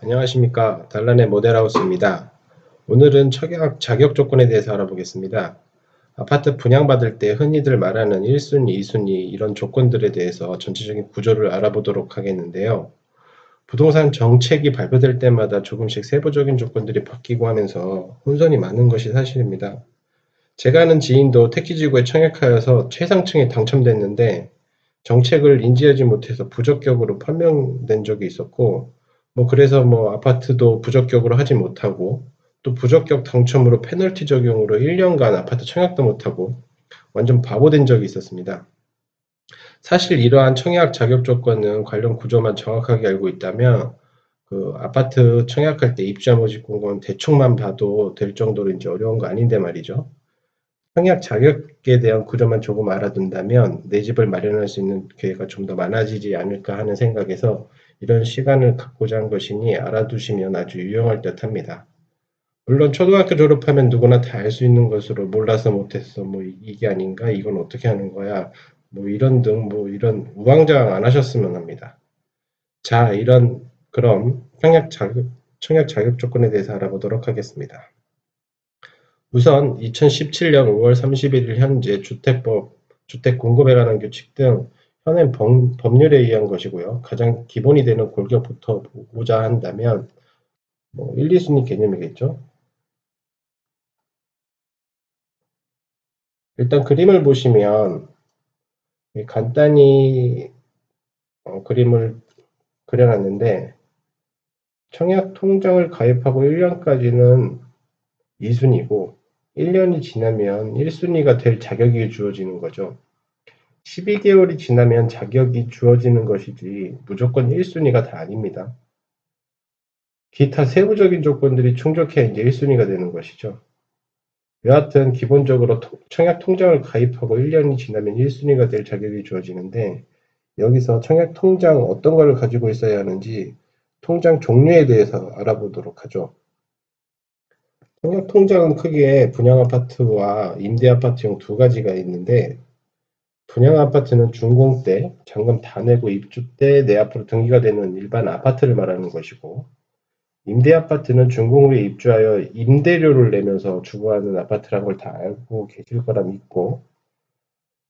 안녕하십니까 달란의 모델하우스입니다. 오늘은 청약 자격 조건에 대해서 알아보겠습니다. 아파트 분양받을 때 흔히들 말하는 1순위, 2순위 이런 조건들에 대해서 전체적인 구조를 알아보도록 하겠는데요. 부동산 정책이 발표될 때마다 조금씩 세부적인 조건들이 바뀌고 하면서 혼선이 많은 것이 사실입니다. 제가 아는 지인도 택지지구에 청약하여서 최상층에 당첨됐는데 정책을 인지하지 못해서 부적격으로 판명된 적이 있었고 뭐 그래서 뭐 아파트도 부적격으로 하지 못하고 또 부적격 당첨으로 페널티 적용으로 1년간 아파트 청약도 못하고 완전 바보된 적이 있었습니다. 사실 이러한 청약 자격 조건은 관련 구조만 정확하게 알고 있다면 그 아파트 청약할 때 입주자 모집 공고는 대충만 봐도 될 정도로 이제 어려운 거 아닌데 말이죠. 청약 자격에 대한 구조만 조금 알아둔다면 내 집을 마련할 수 있는 기회가 좀 더 많아지지 않을까 하는 생각에서 이런 시간을 갖고자 한 것이니 알아두시면 아주 유용할 듯 합니다. 물론 초등학교 졸업하면 누구나 다 알 수 있는 것으로 몰라서 못했어 뭐 이게 아닌가 이건 어떻게 하는 거야 뭐 이런 등 뭐 이런 우왕좌왕 안 하셨으면 합니다. 자 이런 그럼 청약 자격 청약 자격 조건에 대해서 알아보도록 하겠습니다. 우선 2017년 5월 31일 현재 주택법, 주택 공급에 관한 규칙 등 현행 법, 률에 의한 것이고요. 가장 기본이 되는 골격부터 보자 한다면 뭐 1, 2순위 개념이겠죠. 일단 그림을 보시면 간단히 어, 그림을 그려놨는데 청약 통장을 가입하고 1년까지는 2순위고 1년이 지나면 1순위가 될 자격이 주어지는 거죠. 12개월이 지나면 자격이 주어지는 것이지 무조건 1순위가 다 아닙니다. 기타 세부적인 조건들이 충족해야 이제 1순위가 되는 것이죠. 여하튼 기본적으로 청약 통장을 가입하고 1년이 지나면 1순위가 될 자격이 주어지는데 여기서 청약 통장 어떤 걸 가지고 있어야 하는지 통장 종류에 대해서 알아보도록 하죠. 청약 통장은 크게 분양 아파트와 임대 아파트용 두 가지가 있는데 분양 아파트는 준공 때 잔금 다 내고 입주 때 내 앞으로 등기가 되는 일반 아파트를 말하는 것이고 임대 아파트는 준공 후에 입주하여 임대료를 내면서 주거하는 아파트라는 걸 다 알고 계실 거라 믿고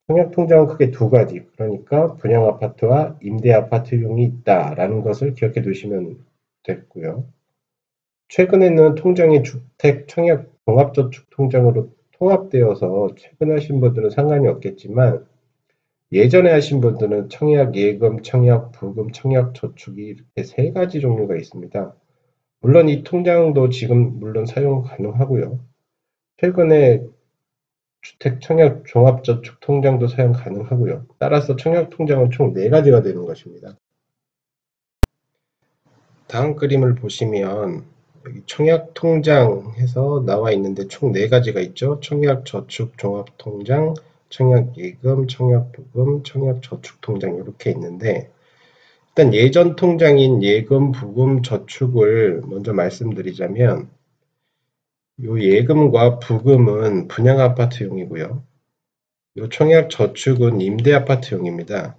청약 통장은 크게 두 가지 그러니까 분양 아파트와 임대 아파트용이 있다라는 것을 기억해 두시면 됐고요. 최근에는 통장이 주택 청약 종합저축 통장으로 통합되어서 최근 하신 분들은 상관이 없겠지만 예전에 하신 분들은 청약 예금, 청약 부금, 청약 저축이 이렇게 세 가지 종류가 있습니다. 물론 이 통장도 지금 물론 사용 가능하고요. 최근에 주택 청약 종합저축 통장도 사용 가능하고요. 따라서 청약 통장은 총네 가지가 되는 것입니다. 다음 그림을 보시면 여기 청약 통장 해서 나와 있는데 총네 가지가 있죠. 청약 저축 종합 통장, 청약 예금, 청약 부금, 청약 저축 통장 이렇게 있는데 일단 예전 통장인 예금, 부금, 저축을 먼저 말씀드리자면 요 예금과 부금은 분양 아파트용이고요. 요 청약 저축은 임대 아파트용입니다.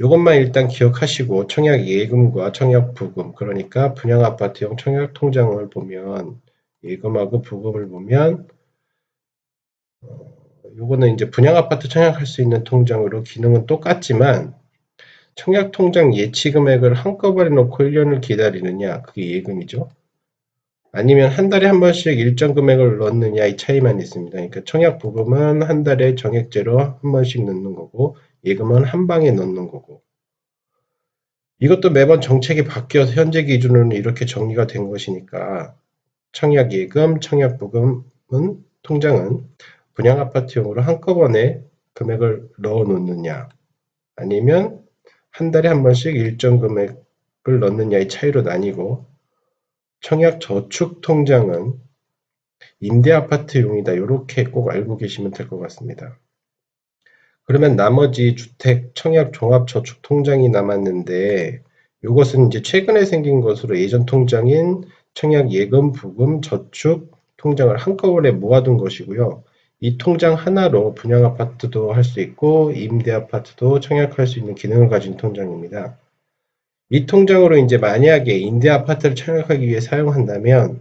이것만 일단 기억하시고 청약 예금과 청약 부금 그러니까 분양 아파트용 청약 통장을 보면 예금하고 부금을 보면 어, 요거는 이제 분양 아파트 청약할 수 있는 통장으로 기능은 똑같지만 청약 통장 예치 금액을 한꺼번에 놓고 1년을 기다리느냐 그게 예금이죠. 아니면 한 달에 한 번씩 일정 금액을 넣느냐 이 차이만 있습니다. 그러니까 청약 부금은 한 달에 정액제로 한 번씩 넣는 거고 예금은 한 방에 넣는 거고 이것도 매번 정책이 바뀌어서 현재 기준으로는 이렇게 정리가 된 것이니까 청약 예금, 청약 부금은 통장은 분양 아파트용으로 한꺼번에 금액을 넣어 놓느냐 아니면 한 달에 한 번씩 일정 금액을 넣느냐의 차이로 나뉘고 청약 저축 통장은 임대 아파트용이다 이렇게 꼭 알고 계시면 될 것 같습니다. 그러면 나머지 주택 청약 종합 저축 통장이 남았는데 이것은 이제 최근에 생긴 것으로 예전 통장인 청약 예금 부금 저축 통장을 한꺼번에 모아둔 것이고요. 이 통장 하나로 분양 아파트도 할 수 있고 임대 아파트도 청약할 수 있는 기능을 가진 통장입니다. 이 통장으로 이제 만약에 임대 아파트를 청약하기 위해 사용한다면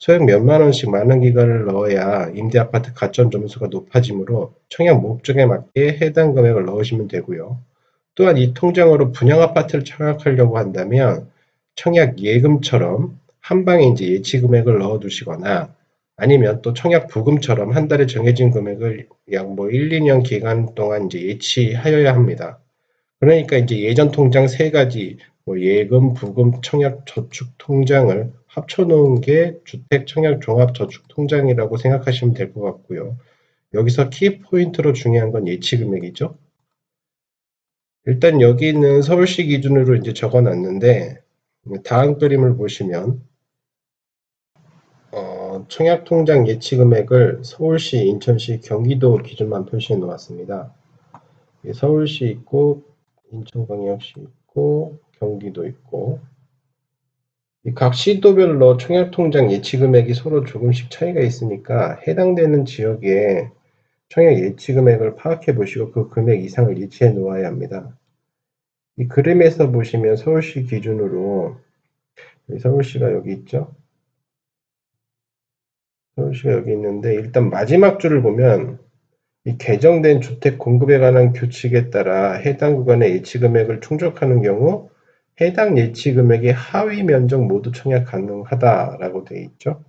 소액 몇만 원씩 많은 기간을 넣어야 임대 아파트 가점 점수가 높아지므로 청약 목적에 맞게 해당 금액을 넣으시면 되고요. 또한 이 통장으로 분양 아파트를 청약하려고 한다면 청약 예금처럼 한 방에 이제 예치 금액을 넣어 두시거나 아니면 또 청약 부금처럼 한 달에 정해진 금액을 약 뭐 1, 2년 기간 동안 이제 예치하여야 합니다. 그러니까 이제 예전 통장 세 가지 뭐 예금, 부금, 청약 저축 통장을 합쳐 놓은 게 주택 청약 종합 저축 통장이라고 생각하시면 될 것 같고요. 여기서 키 포인트로 중요한 건 예치 금액이죠. 일단 여기는 서울시 기준으로 이제 적어 놨는데 다음 그림을 보시면 어, 청약통장 예치 금액을 서울시, 인천시, 경기도 기준만 표시해 놓았습니다. 서울시 있고 인천광역시 있고 경기도 있고 각 시도별로 청약통장 예치 금액이 서로 조금씩 차이가 있으니까 해당되는 지역에 청약 예치 금액을 파악해 보시고 그 금액 이상을 예치해 놓아야 합니다. 이 그림에서 보시면 서울시 기준으로 서울시가 여기 있죠. 서울시가 여기 있는데 일단 마지막 줄을 보면 이 개정된 주택 공급에 관한 규칙에 따라 해당 구간의 예치 금액을 충족하는 경우 해당 예치 금액의 하위 면적 모두 청약 가능하다라고 되어 있죠.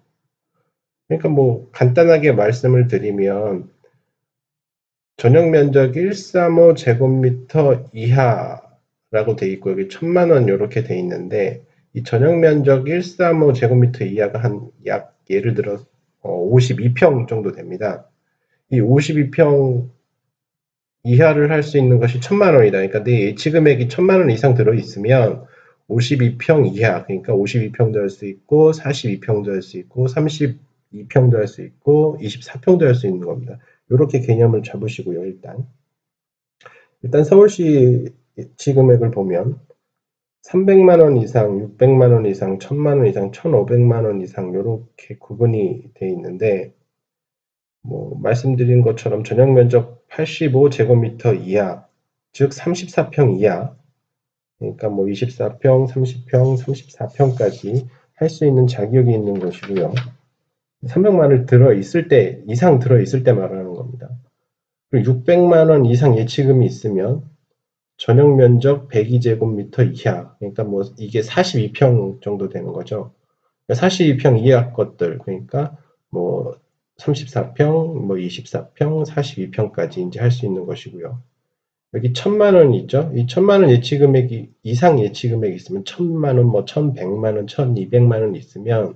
그러니까 뭐 간단하게 말씀을 드리면 전용 면적 135 제곱미터 이하라고 되어 있고 여기 천만 원 이렇게 되어 있는데 이 전용 면적 135 제곱미터 이하가 한 약 예를 들어 어, 52평 정도 됩니다. 이 52평 이하를 할 수 있는 것이 천만 원이다. 그러니까 내 예치 금액이 천만 원 이상 들어 있으면 52평 이하, 그러니까 52평도 할 수 있고 42평도 할 수 있고 32평도 할 수 있고 24평도 할 수 있는 겁니다. 이렇게 개념을 잡으시고요. 일단 일단 서울시 예치 금액을 보면 300만 원 이상, 600만 원 이상, 1000만 원 이상, 1500만 원 이상 이렇게 구분이 되어 있는데 뭐 말씀드린 것처럼 전용 면적 85제곱미터 이하, 즉 34평 이하, 그러니까 뭐 24평, 30평, 34평까지 할 수 있는 자격이 있는 것이고요. 300만을 들어 있을 때 이상 들어 있을 때 말하는 겁니다. 그리고 600만 원 이상 예치금이 있으면 전용 면적 102제곱미터 이하, 그러니까 뭐 이게 42평 정도 되는 거죠. 42평 이하 것들, 그러니까 뭐 34평, 뭐 24평, 42평까지 이제 할 수 있는 것이고요. 여기 천만 원 있죠? 이 천만 원 예치 금액이 이상 예치 금액이 있으면 천만 원, 뭐 천백만 원, 천이백만 원 있으면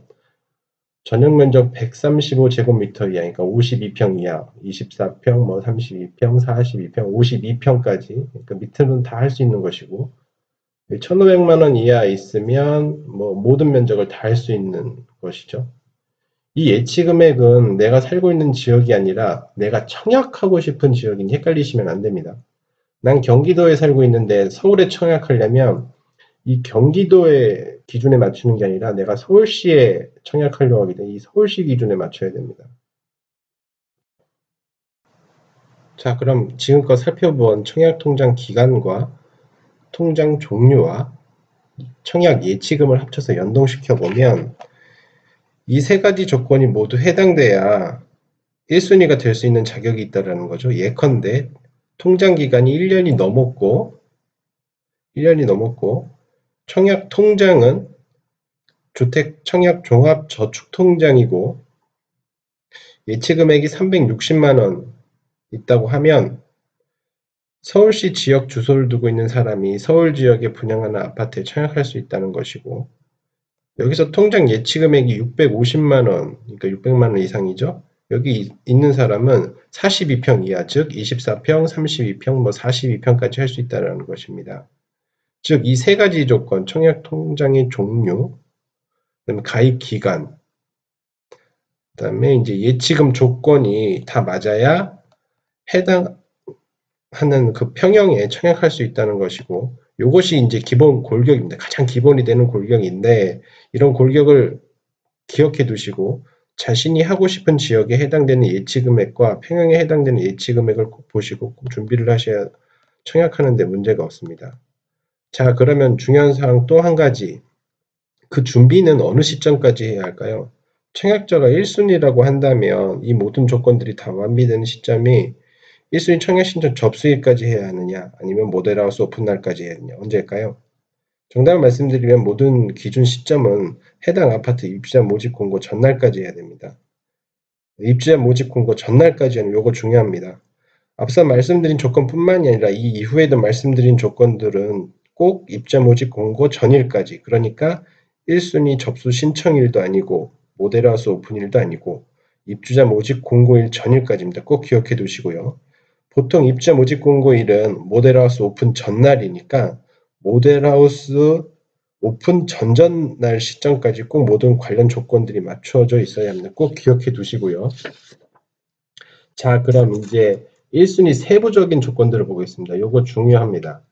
전용 면적 135제곱미터 이하, 그러니까 52평 이하, 24평, 뭐 32평, 42평, 52평까지, 그러니까 밑에는 다 할 수 있는 것이고, 1,500만 원 이하 있으면 뭐 모든 면적을 다 할 수 있는 것이죠. 이 예치 금액은 내가 살고 있는 지역이 아니라 내가 청약하고 싶은 지역이니 헷갈리시면 안 됩니다. 난 경기도에 살고 있는데 서울에 청약하려면 이 경기도의 기준에 맞추는 게 아니라 내가 서울시에 청약하려고 하기 때문에 이 서울시 기준에 맞춰야 됩니다. 자, 그럼 지금껏 살펴본 청약 통장 기간과 통장 종류와 청약 예치금을 합쳐서 연동시켜 보면 이 세 가지 조건이 모두 해당돼야 1순위가 될 수 있는 자격이 있다는 거죠. 예컨대 통장 기간이 1년이 넘었고 1년이 넘었고 청약 통장은 주택 청약 종합 저축 통장이고 예치 금액이 360만 원 있다고 하면 서울시 지역 주소를 두고 있는 사람이 서울 지역에 분양하는 아파트에 청약할 수 있다는 것이고 여기서 통장 예치 금액이 650만 원, 그러니까 600만 원 이상이죠. 여기 있는 사람은 42평 이하, 즉 24평, 32평, 뭐 42평까지 할 수 있다는 것입니다. 즉, 이 세 가지 조건, 청약 통장의 종류, 가입 기간, 그다음에 이제 예치금 조건이 다 맞아야 해당하는 그 평형에 청약할 수 있다는 것이고, 이것이 이제 기본 골격입니다. 가장 기본이 되는 골격인데, 이런 골격을 기억해 두시고, 자신이 하고 싶은 지역에 해당되는 예치 금액과 평형에 해당되는 예치 금액을 꼭 보시고 꼭 준비를 하셔야 청약하는 데 문제가 없습니다. 자, 그러면 중요한 사항 또 한 가지. 그 준비는 어느 시점까지 해야 할까요? 청약자가 1순위라고 한다면 이 모든 조건들이 다 완비되는 시점이 1순위 청약 신청 접수일까지 해야 하느냐 아니면 모델하우스 오픈 날까지 해야 하느냐 언제일까요? 정답을 말씀드리면 모든 기준 시점은 해당 아파트 입주자 모집 공고 전날까지 해야 됩니다. 입주자 모집 공고 전날까지 하는 요거 중요합니다. 앞서 말씀드린 조건뿐만이 아니라 이 이후에도 말씀드린 조건들은 꼭 입자 모집 공고 전일까지 그러니까 1순위 접수 신청일도 아니고 모델하우스 오픈일도 아니고 입주자 모집 공고일 전일까지입니다. 꼭 기억해 두시고요. 보통 입주자 모집 공고일은 모델하우스 오픈 전날이니까 모델하우스 오픈 전전날 시점까지 꼭 모든 관련 조건들이 맞춰져 있어야 합니다. 꼭 기억해 두시고요. 자, 그럼 이제 1순위 세부적인 조건들을 보겠습니다. 이거 중요합니다.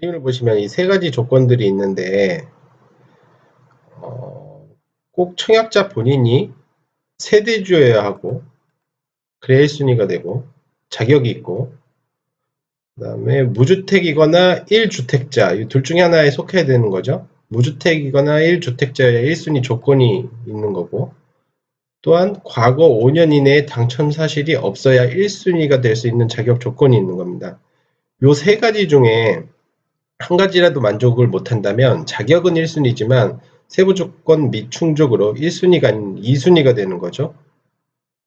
그림을 보시면 이 세 가지 조건들이 있는데 어, 꼭 청약자 본인이 세대주여야 하고 그래야 1순위가 되고 자격이 있고 그 다음에 무주택이거나 1주택자 이 둘 중에 하나에 속해야 되는 거죠. 무주택이거나 1주택자여야 1순위 조건이 있는 거고 또한 과거 5년 이내에 당첨 사실이 없어야 1순위가 될 수 있는 자격 조건이 있는 겁니다. 요 세 가지 중에 한 가지라도 만족을 못한다면 자격은 1순위지만 세부 조건 미충족으로 1순위가 아닌 2순위가 되는 거죠.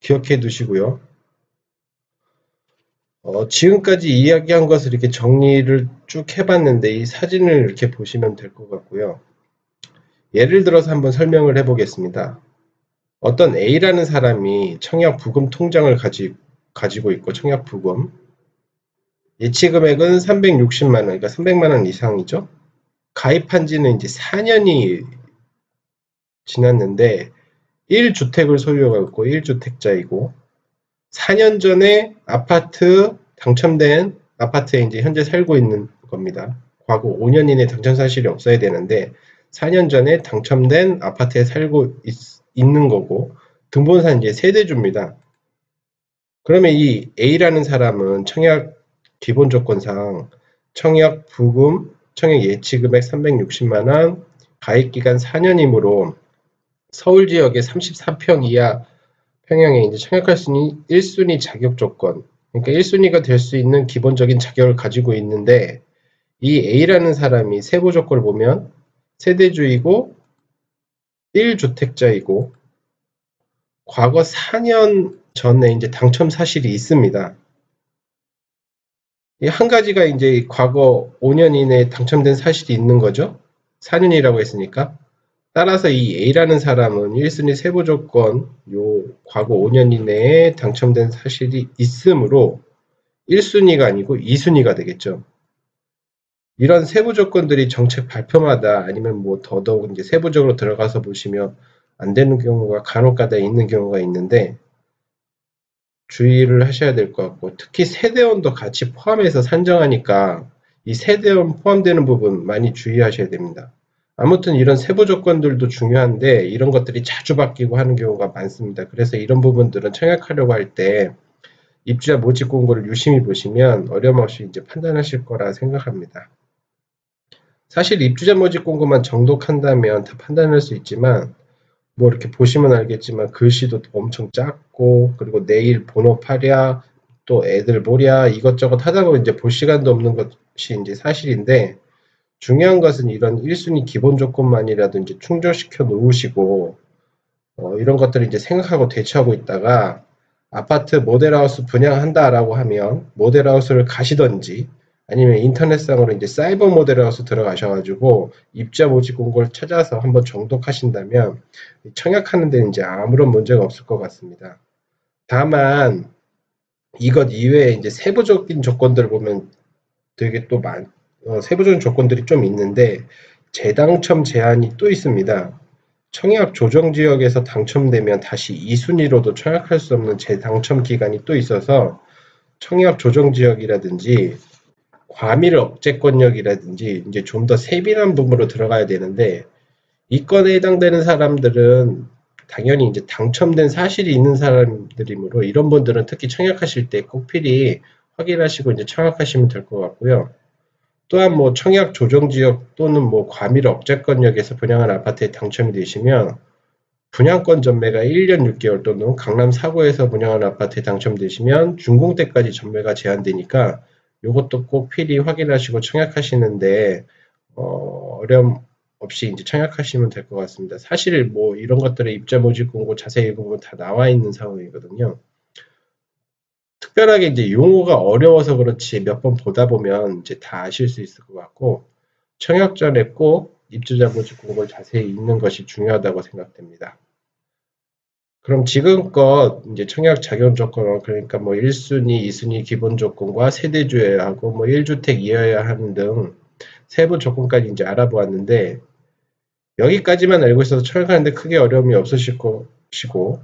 기억해 두시고요. 어, 지금까지 이야기한 것을 이렇게 정리를 쭉 해봤는데 이 사진을 이렇게 보시면 될 것 같고요. 예를 들어서 한번 설명을 해보겠습니다. 어떤 A라는 사람이 청약 부금 통장을 가지, 가지고 있고 청약 부금 예치 금액은 360만 원, 그러니까 300만 원 이상이죠. 가입한 지는 이제 4년이 지났는데 1주택을 소유하고 있고 1주택자이고 4년 전에 아파트 당첨된 아파트에 이제 현재 살고 있는 겁니다. 과거 5년 이내 당첨 사실이 없어야 되는데 4년 전에 당첨된 아파트에 살고 있, 있는 거고 등본상 이제 세대주입니다. 그러면 이 A라는 사람은 청약 기본 조건상 청약 부금, 청약 예치 금액 360만원, 가입 기간 4년이므로 서울 지역의 34평 이하 평양에 이제 청약할 수 있는 1순위 자격 조건, 그러니까 1순위가 될 수 있는 기본적인 자격을 가지고 있는데 이 A라는 사람이 세부 조건을 보면 세대주이고 1주택자이고 과거 4년 전에 이제 당첨 사실이 있습니다. 한 가지가 이제 과거 5년 이내에 당첨된 사실이 있는 거죠. 4년이라고 했으니까. 따라서 이 A라는 사람은 1순위 세부 조건, 요 과거 5년 이내에 당첨된 사실이 있으므로 1순위가 아니고 2순위가 되겠죠. 이런 세부 조건들이 정책 발표마다 아니면 뭐 더더욱 이제 세부적으로 들어가서 보시면 안 되는 경우가 간혹가다 있는 경우가 있는데 주의를 하셔야 될 것 같고 특히 세대원도 같이 포함해서 산정하니까 이 세대원 포함되는 부분 많이 주의하셔야 됩니다. 아무튼 이런 세부 조건들도 중요한데 이런 것들이 자주 바뀌고 하는 경우가 많습니다. 그래서 이런 부분들은 청약하려고 할 때 입주자 모집 공고를 유심히 보시면 어려움 없이 이제 판단하실 거라 생각합니다. 사실 입주자 모집 공고만 정독한다면 다 판단할 수 있지만 뭐 이렇게 보시면 알겠지만 글씨도 엄청 작고 그리고 내일 본업하랴 또 애들 보랴 이것저것 하다 보면 이제 볼 시간도 없는 것이 이제 사실인데 중요한 것은 이런 1순위 기본 조건만이라도 이제 충족시켜 놓으시고 어, 이런 것들을 이제 생각하고 대처하고 있다가 아파트 모델하우스 분양한다라고 하면 모델하우스를 가시던지 아니면 인터넷상으로 이제 사이버 모델하우스 들어가셔가지고 입자 모집 공고를 찾아서 한번 정독하신다면 청약하는 데는 이제 아무런 문제가 없을 것 같습니다. 다만 이것 이외에 이제 세부적인 조건들을 보면 되게 또 많, 어, 세부적인 조건들이 좀 있는데 재당첨 제한이 또 있습니다. 청약 조정 지역에서 당첨되면 다시 2순위로도 청약할 수 없는 재당첨 기간이 또 있어서 청약 조정 지역이라든지 과밀 억제권력이라든지 이제 좀 더 세밀한 부분으로 들어가야 되는데 이 건에 해당되는 사람들은 당연히 이제 당첨된 사실이 있는 사람들이므로 이런 분들은 특히 청약하실 때 꼭 필히 확인하시고 이제 청약하시면 될 것 같고요. 또한 뭐 청약 조정 지역 또는 뭐 과밀 억제권역에서 분양한 아파트에 당첨이 되시면 분양권 전매가 1년 6개월 또는 강남 사구에서 분양한 아파트에 당첨되시면 준공 때까지 전매가 제한되니까 이것도 꼭 필히 확인하시고 청약하시는데 어, 어려움 없이 이제 청약하시면 될 것 같습니다. 사실 뭐 이런 것들의 입자 모집 공고 자세히 읽어보면 다 나와 있는 상황이거든요. 특별하게 이제 용어가 어려워서 그렇지 몇 번 보다 보면 이제 다 아실 수 있을 것 같고 청약 전에 꼭 입주자 모집 공고를 자세히 읽는 것이 중요하다고 생각됩니다. 그럼 지금껏 이제 청약 자격 조건 그러니까 뭐 1순위, 2순위 기본 조건과 세대주여야 하고 뭐 1주택 이어야 하는 등 세부 조건까지 이제 알아보았는데 여기까지만 알고 있어서 청약하는데 크게 어려움이 없으실 것이고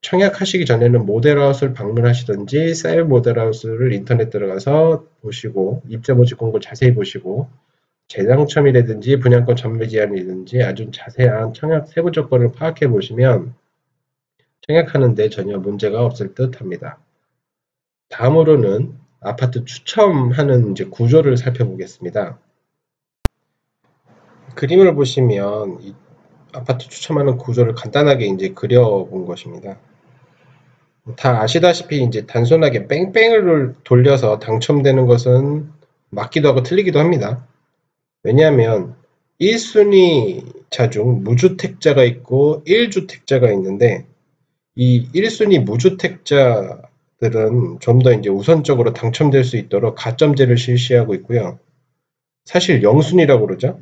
청약하시기 전에는 모델하우스를 방문하시든지 셀 모델하우스를 인터넷 들어가서 보시고 입자 모집 공고 자세히 보시고 재당첨이라든지 분양권 전매 제한이든지 아주 자세한 청약 세부 조건을 파악해 보시면 청약하는데 전혀 문제가 없을 듯 합니다. 다음으로는 아파트 추첨하는 이제 구조를 살펴보겠습니다. 그림을 보시면 아파트 추첨하는 구조를 간단하게 이제 그려본 것입니다. 다 아시다시피 이제 단순하게 뺑뺑을 돌려서 당첨되는 것은 맞기도 하고 틀리기도 합니다. 왜냐하면 1순위 자 중 무주택자가 있고 1주택자가 있는데 이 1순위 무주택자들은 좀 더 이제 우선적으로 당첨될 수 있도록 가점제를 실시하고 있고요. 사실 0순위라고 그러죠.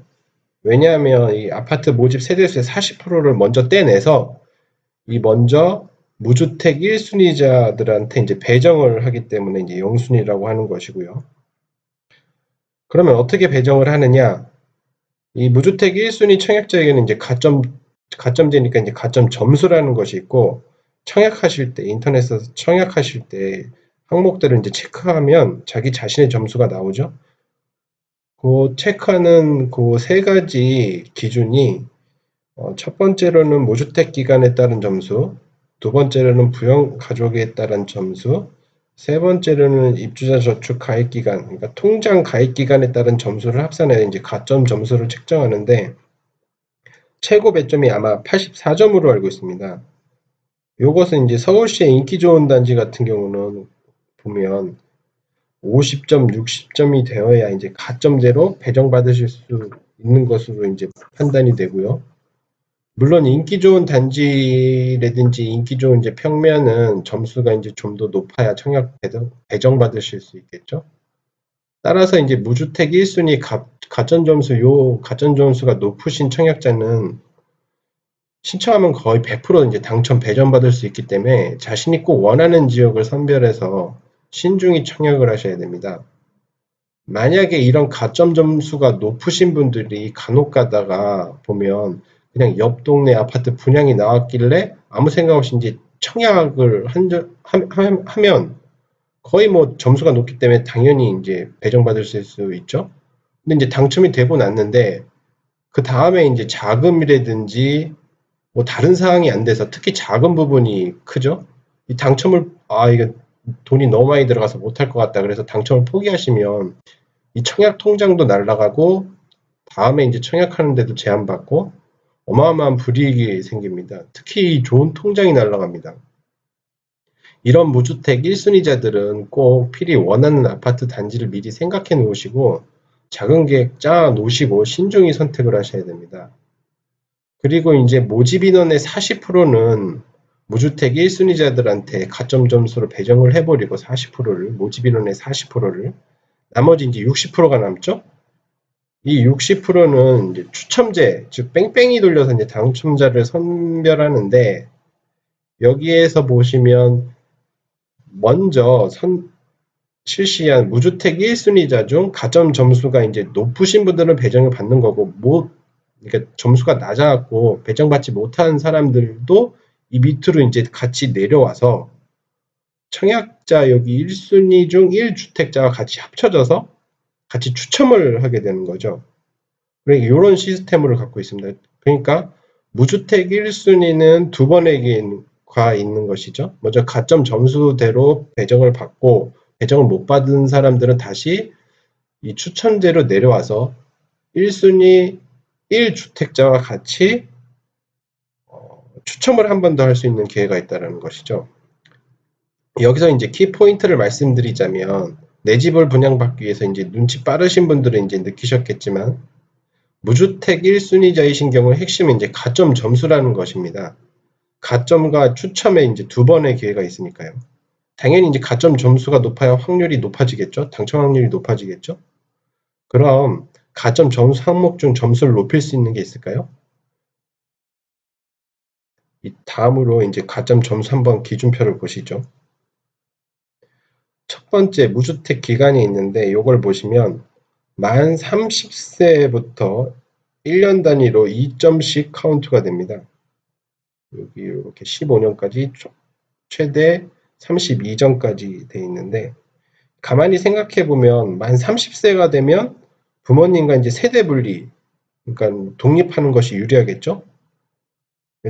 왜냐하면 이 아파트 모집 세대수의 40%를 먼저 떼내서 이 먼저 무주택 1순위자들한테 이제 배정을 하기 때문에 이제 0순위라고 하는 것이고요. 그러면 어떻게 배정을 하느냐? 이 무주택 1순위 청약자에게는 이제 가점 가점제니까 이제 가점 점수라는 것이 있고 청약하실 때 인터넷에서 청약하실 때 항목들을 이제 체크하면 자기 자신의 점수가 나오죠. 그 체크하는 그 세 가지 기준이 어, 첫 번째로는 무주택 기간에 따른 점수, 두 번째로는 부영 가족에 따른 점수, 세 번째로는 입주자 저축 가입 기간, 그러니까 통장 가입 기간에 따른 점수를 합산해 이제 가점 점수를 책정하는데 최고 배점이 아마 84점으로 알고 있습니다. 이것은 이제 서울시의 인기 좋은 단지 같은 경우는 보면 50점, 60점이 되어야 이제 가점제로 배정받으실 수 있는 것으로 이제 판단이 되고요. 물론 인기 좋은 단지라든지 인기 좋은 이제 평면은 점수가 이제 좀 더 높아야 청약 배정, 배정받으실 수 있겠죠. 따라서 이제 무주택 1순위 가, 가점 점수, 요 가점 점수가 높으신 청약자는 신청하면 거의 100% 이제 당첨 배정받을 수 있기 때문에 자신이 꼭 원하는 지역을 선별해서 신중히 청약을 하셔야 됩니다. 만약에 이런 가점 점수가 높으신 분들이 간혹 가다가 보면 그냥 옆 동네 아파트 분양이 나왔길래 아무 생각 없이 이제 청약을 한, 하, 하면 거의 뭐 점수가 높기 때문에 당연히 이제 배정받을 수 있죠. 근데 이제 당첨이 되고 났는데 그 다음에 이제 자금이라든지 뭐 다른 사항이 안 돼서 특히 작은 부분이 크죠. 이 당첨을 아 이거 돈이 너무 많이 들어가서 못할 것 같다. 그래서 당첨을 포기하시면 이 청약 통장도 날라가고 다음에 이제 청약하는데도 제한받고 어마어마한 불이익이 생깁니다. 특히 좋은 통장이 날라갑니다. 이런 무주택 1순위자들은 꼭 필히 원하는 아파트 단지를 미리 생각해 놓으시고 작은 계획 짜 놓으시고 신중히 선택을 하셔야 됩니다. 그리고 이제 모집 인원의 40%는 무주택 1순위자들한테 가점 점수로 배정을 해버리고 40%를 모집 인원의 40%를 나머지 이제 60%가 남죠. 이 60%는 이제 추첨제 즉 뺑뺑이 돌려서 이제 당첨자를 선별하는데 여기에서 보시면 먼저 선 실시한 무주택 1순위자 중 가점 점수가 이제 높으신 분들은 배정을 받는 거고 못 그러니까 점수가 낮아갖고 배정받지 못한 사람들도 이 밑으로 이제 같이 내려와서 청약자 여기 1순위 중 1주택자와 같이 합쳐져서 같이 추첨을 하게 되는 거죠. 그러니까 이런 시스템을 갖고 있습니다. 그러니까 무주택 1순위는 두과 있는 것이죠. 먼저 가점 점수대로 배정을 받고 배정을 못 받은 사람들은 다시 이 추천제로 내려와서 1순위 1주택자와 같이 어, 추첨을 한 번 더 할 수 있는 기회가 있다는 것이죠. 여기서 이제 키포인트를 말씀드리자면 내 집을 분양받기 위해서 이제 눈치 빠르신 분들은 이제 느끼셨겠지만 무주택 1순위자이신 경우에 핵심은 이제 가점 점수라는 것입니다. 가점과 추첨에 이제 두 번의 기회가 있으니까요. 당연히 이제 가점 점수가 높아야 확률이 높아지겠죠. 당첨 확률이 높아지겠죠. 그럼 가점 점수 항목 중 점수를 높일 수 있는 게 있을까요? 이 다음으로 이제 가점 점수 한번 기준표를 보시죠. 첫 번째 무주택 기간이 있는데 이걸 보시면 만 30세부터 1년 단위로 2점씩 카운트가 됩니다. 여기 이렇게 15년까지 최대 32점까지 돼 있는데 가만히 생각해 보면 만 30세가 되면 부모님과 이제 세대 분리 그러니까 독립하는 것이 유리하겠죠.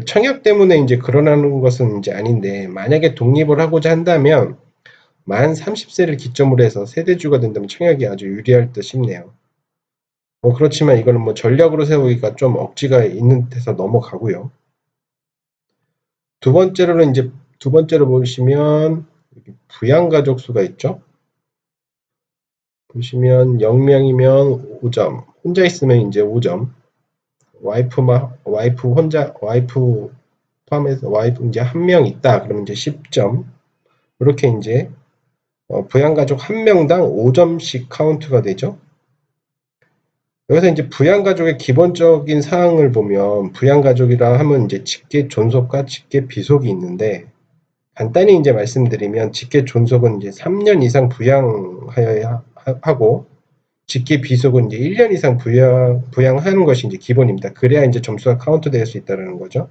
청약 때문에 이제 그러는 것은 이제 아닌데 만약에 독립을 하고자 한다면 만 30세를 기점으로 해서 세대주가 된다면 청약이 아주 유리할 듯 싶네요. 뭐 그렇지만 이거는 뭐 전략으로 세우기가 좀 억지가 있는 데서 넘어가고요. 두 번째로는 이제 두 번째로 보시면 부양 가족 수가 있죠. 보시면 0명이면 5점, 혼자 있으면 이제 5점, 와이프마, 와이프 혼자, 와이프 포함해서 와이프 이제 한 명 있다. 그러면 이제 10점. 이렇게 이제 어, 부양가족 한 명당 5점씩 카운트가 되죠. 여기서 이제 부양가족의 기본적인 사항을 보면 부양가족이라 하면 이제 직계 존속과 직계 비속이 있는데 간단히 이제 말씀드리면 직계 존속은 이제 3년 이상 부양하여야 하고 직계 비속은 이제 1년 이상 부양, 부양하는 것이 이제 기본입니다. 그래야 이제 점수가 카운트 될 수 있다는 거죠.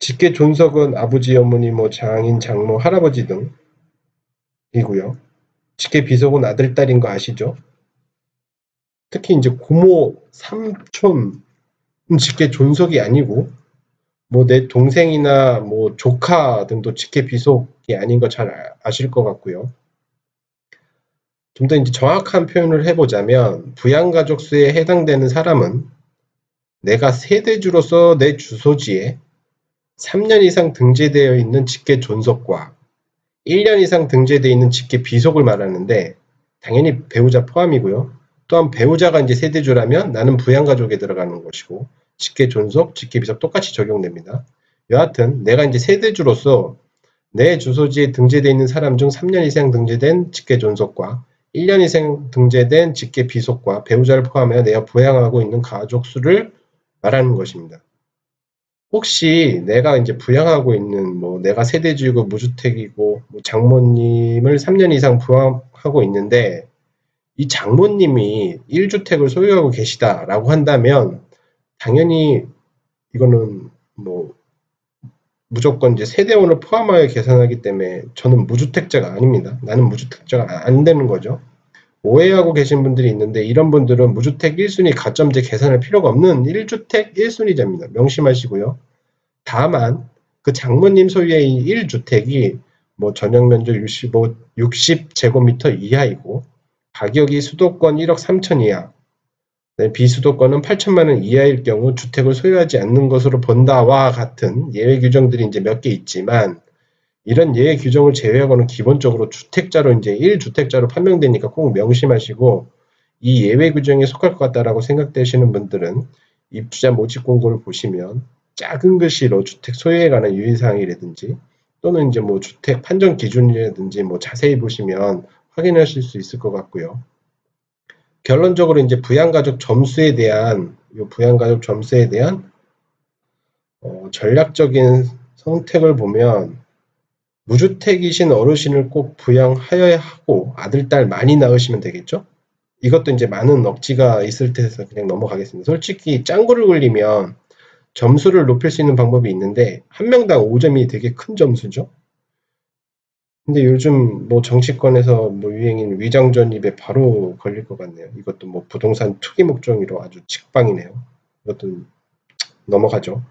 직계 존속은 아버지, 어머니, 뭐 장인, 장모, 할아버지 등이고요. 직계 비속은 아들, 딸인 거 아시죠? 특히 이제 고모, 삼촌, 직계 존속이 아니고 뭐 내 동생이나 뭐 조카 등도 직계 비속이 아닌 거 잘 아실 것 같고요. 좀 더 이제 정확한 표현을 해보자면 부양가족 수에 해당되는 사람은 내가 세대주로서 내 주소지에 3년 이상 등재되어 있는 직계 존속과 1년 이상 등재되어 있는 직계 비속을 말하는데 당연히 배우자 포함이고요. 또한 배우자가 이제 세대주라면 나는 부양가족에 들어가는 것이고 직계 존속, 직계 비속 똑같이 적용됩니다. 여하튼 내가 이제 세대주로서 내 주소지에 등재되어 있는 사람 중 3년 이상 등재된 직계 존속과 1년 이상 등재된 직계 비속과 배우자를 포함하여 내가 부양하고 있는 가족 수를 말하는 것입니다. 혹시 내가 이제 부양하고 있는 뭐 내가 세대주이고 무주택이고 뭐 장모님을 3년 이상 부양하고 있는데 이 장모님이 1주택을 소유하고 계시다라고 한다면 당연히 이거는 뭐 무조건 이제 세대원을 포함하여 계산하기 때문에 저는 무주택자가 아닙니다. 나는 무주택자가 안 되는 거죠. 오해하고 계신 분들이 있는데 이런 분들은 무주택 1순위 가점제 계산할 필요가 없는 1주택 1순위자입니다. 명심하시고요. 다만 그 장모님 소유의 1주택이 뭐 전용 면적 65, 60제곱미터 이하이고 가격이 수도권 1억 3천 이하, 네, 비수도권은 8천만 원 이하일 경우 주택을 소유하지 않는 것으로 본다와 같은 예외 규정들이 이제 몇 개 있지만 이런 예외 규정을 제외하고는 기본적으로 주택자로 이제 1주택자로 판명되니까 꼭 명심하시고 이 예외 규정에 속할 것 같다라고 생각되시는 분들은 입주자 모집 공고를 보시면 작은 글씨로 주택 소유에 관한 유의사항이라든지 또는 이제 뭐 주택 판정 기준이라든지 뭐 자세히 보시면 확인하실 수 있을 것 같고요. 결론적으로 이제 부양가족 점수에 대한 이 부양가족 점수에 대한 어, 전략적인 선택을 보면 무주택이신 어르신을 꼭 부양하여야 하고 아들 딸 많이 낳으시면 되겠죠. 이것도 이제 많은 억지가 있을 테서 그냥 넘어가겠습니다. 솔직히 짱구를 굴리면 점수를 높일 수 있는 방법이 있는데 한 명당 5점이 되게 큰 점수죠. 근데 요즘 뭐 정치권에서 뭐 유행인 위장 전 입에 바로 걸릴 것 같네요. 이것도 뭐 부동산 투기 목적으로 아주 직방이네요. 이것도 넘어가죠.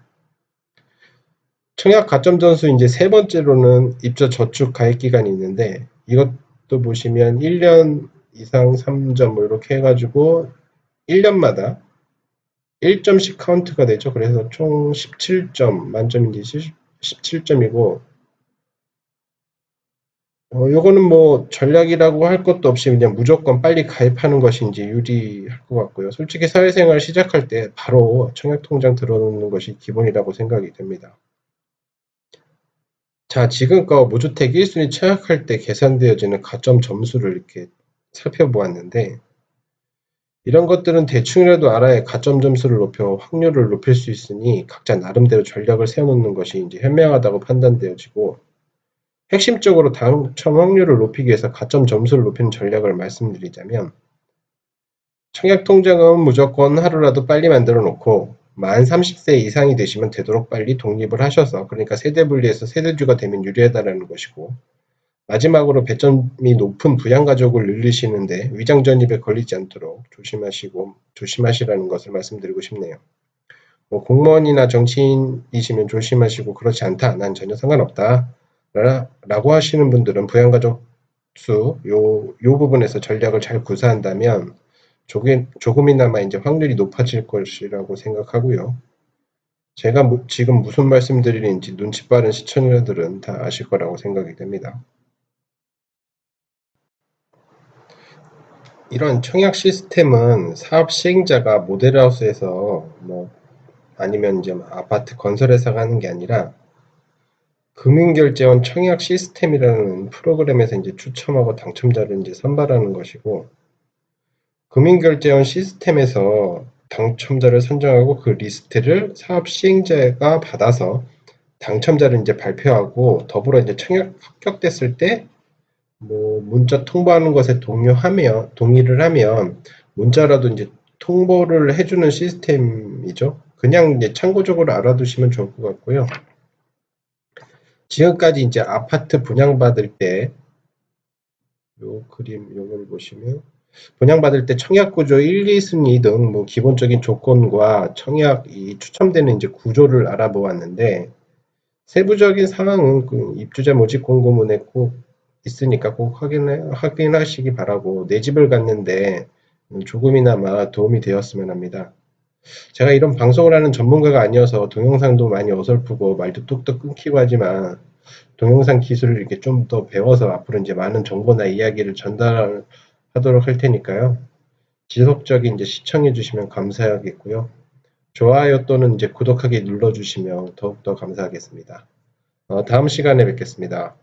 청약 가점 전수 이제 세 번째로는 입주 저축 가입 기간이 있는데 이것도 보시면 1년 이상 3점 뭐 이렇게 해가지고 1년마다 1점씩 카운트가 되죠. 그래서 총 17점 만점인지 17점이고 어, 요거는 뭐 전략이라고 할 것도 없이 그냥 무조건 빨리 가입하는 이제 유리할 것 같고요. 솔직히 사회생활 시작할 때 바로 청약통장 들어놓는 것이 기본이라고 생각이 됩니다. 자, 지금껏 무주택 1순위 청약할 때 계산되어지는 가점 점수를 이렇게 살펴보았는데 이런 것들은 대충이라도 알아야 가점 점수를 높여 확률을 높일 수 있으니 각자 나름대로 전략을 세워놓는 것이 이제 현명하다고 판단되어지고 핵심적으로 당첨 확률을 높이기 위해서 가점 점수를 높이는 전략을 말씀드리자면 청약 통장은 무조건 하루라도 빨리 만들어 놓고 만 30세 이상이 되시면 되도록 빨리 독립을 하셔서 그러니까 세대 분리해서 세대주가 되면 유리하다라는 것이고 마지막으로 배점이 높은 부양가족을 늘리시는데 위장 전입에 걸리지 않도록 조심하시고 조심하시라는 것을 말씀드리고 싶네요. 뭐 공무원이나 정치인이시면 조심하시고 그렇지 않다. 난 전혀 상관없다. 라고 하시는 분들은 부양가족 수, 요, 요 부분에서 전략을 잘 구사한다면 조금, 조금이나마 이제 확률이 높아질 것이라고 생각하고요. 제가 무, 지금 무슨 말씀드리는지 눈치 빠른 시청자들은 다 아실 거라고 생각이 됩니다. 이런 청약 시스템은 사업 시행자가 모델하우스에서 뭐 아니면 이제 아파트 건설회사가 하는 게 아니라 금융결제원 청약 시스템이라는 프로그램에서 이제 추첨하고 당첨자를 이제 선발하는 것이고 금융결제원 시스템에서 당첨자를 선정하고 그 리스트를 사업 시행자가 받아서 당첨자를 이제 발표하고 더불어 이제 청약 합격됐을 때 뭐 문자 통보하는 것에 동의하면 동의를 하면 문자라도 이제 통보를 해주는 시스템이죠. 그냥 이제 참고적으로 알아두시면 좋을 것 같고요. 지금까지 이제 아파트 분양받을 때, 요 그림, 요걸 보시면, 분양받을 때 청약구조 1, 2순위 등 뭐 기본적인 조건과 청약이 추첨되는 이제 구조를 알아보았는데, 세부적인 상황은 그 입주자 모집 공고문에 꼭 있으니까 꼭 확인해, 확인하시기 바라고, 내 집을 갔는데 조금이나마 도움이 되었으면 합니다. 제가 이런 방송을 하는 전문가가 아니어서 동영상도 많이 어설프고 말도 뚝뚝 끊기고 하지만 동영상 기술을 이렇게 좀 더 배워서 앞으로 이제 많은 정보나 이야기를 전달하도록 할 테니까요. 지속적인 이제 시청해 주시면 감사하겠고요. 좋아요 또는 이제 구독하기 눌러주시면 더욱더 감사하겠습니다. 어, 다음 시간에 뵙겠습니다.